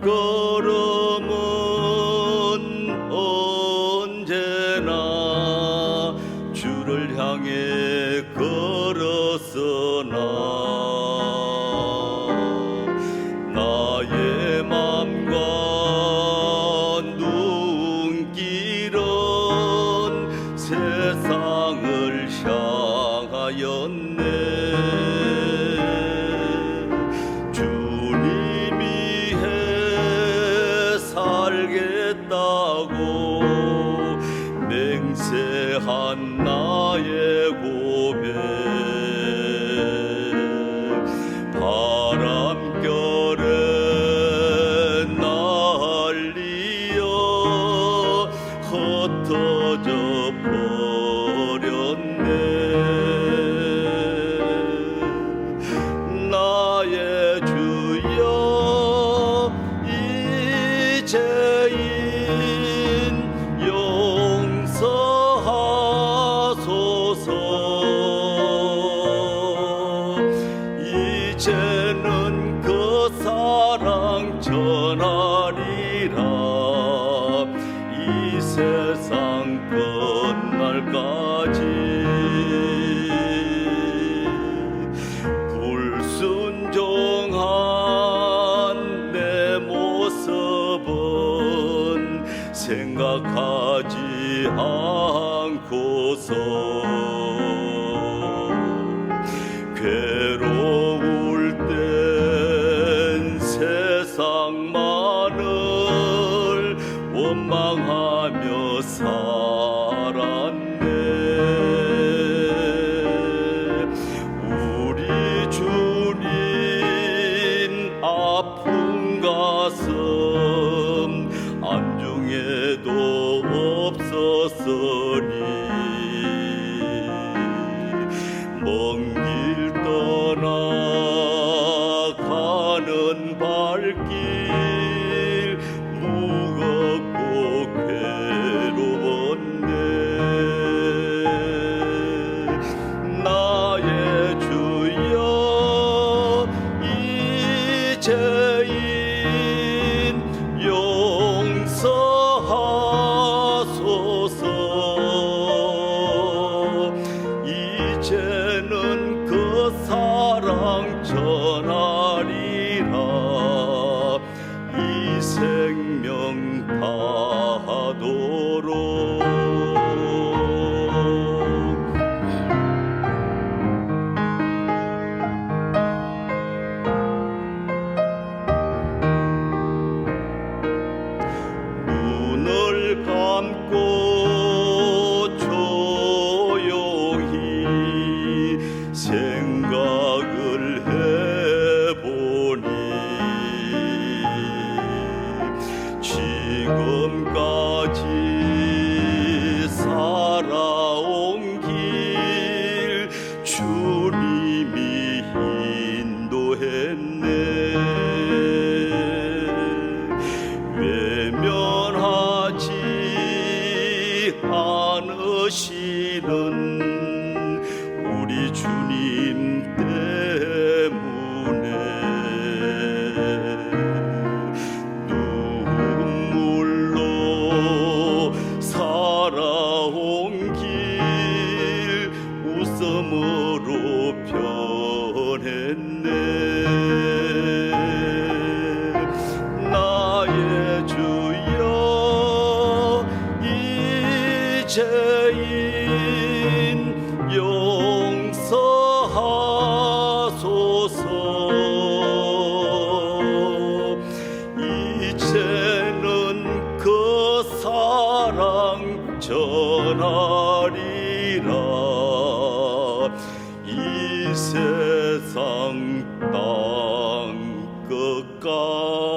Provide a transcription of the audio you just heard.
걸음은 언제나 주를 향해 걸었으나 나의 맘과 눈길은 세상을 향하였네 살겠다고 맹세한 이제는 그 사랑 전하리라. 이 세상 끝날까지 불순종한 내 모습은 생각하 살았네. 우리 주님 아픈 가슴 안중에도 없었으니 용서하소서. 이제는 그 사랑 전하리라. 이 세상 땅 끝까지